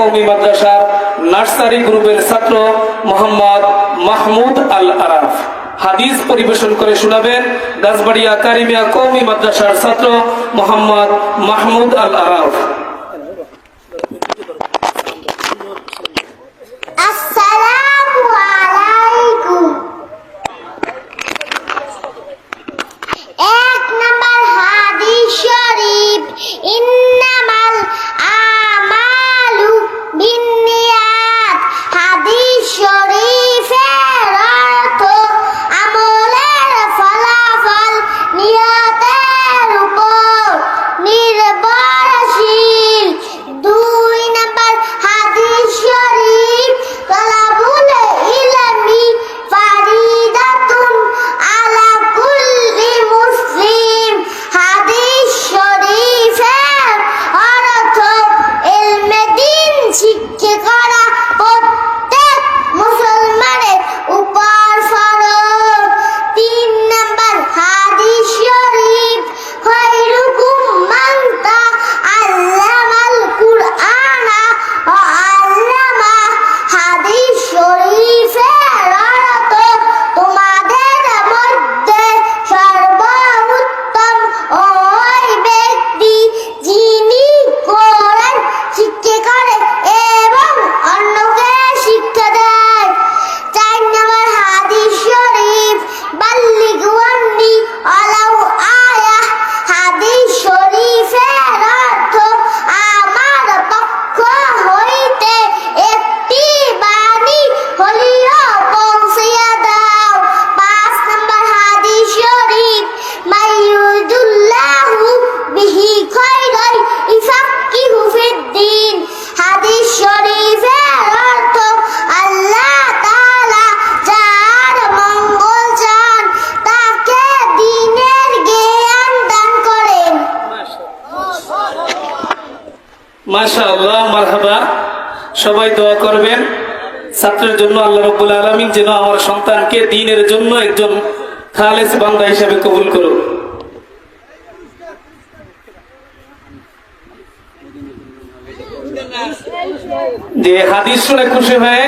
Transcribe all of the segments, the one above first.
কৌমি মাদ্রাসার নার্সারি গ্রুপের ছাত্র মোহাম্মদ মাহমুদ আল আরাফ হাদিস পরিবেশন করে শোনাবেন গাছবাড়িয়া কারিমিয়া কৌমি মাদ্রাসার ছাত্র মোহাম্মদ মাহমুদ আল আরাফ সবাই দোয়া করবেন। ছাত্রের জন্য আল্লাহ যেন আমার সন্তানকে দিনের জন্য একজন খালেস বান্দা হিসেবে কবুল করুন যে হাদিস শুনে খুশি হয়ে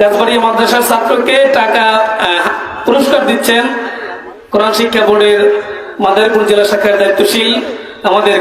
গাছবাড়িয়া মাদ্রাসার ছাত্রকে টাকা পুরস্কার দিচ্ছেন। কোরআন শিক্ষা বোর্ডের মাদারীপুর জেলা শাখার দায়িত্বশীল আমাদের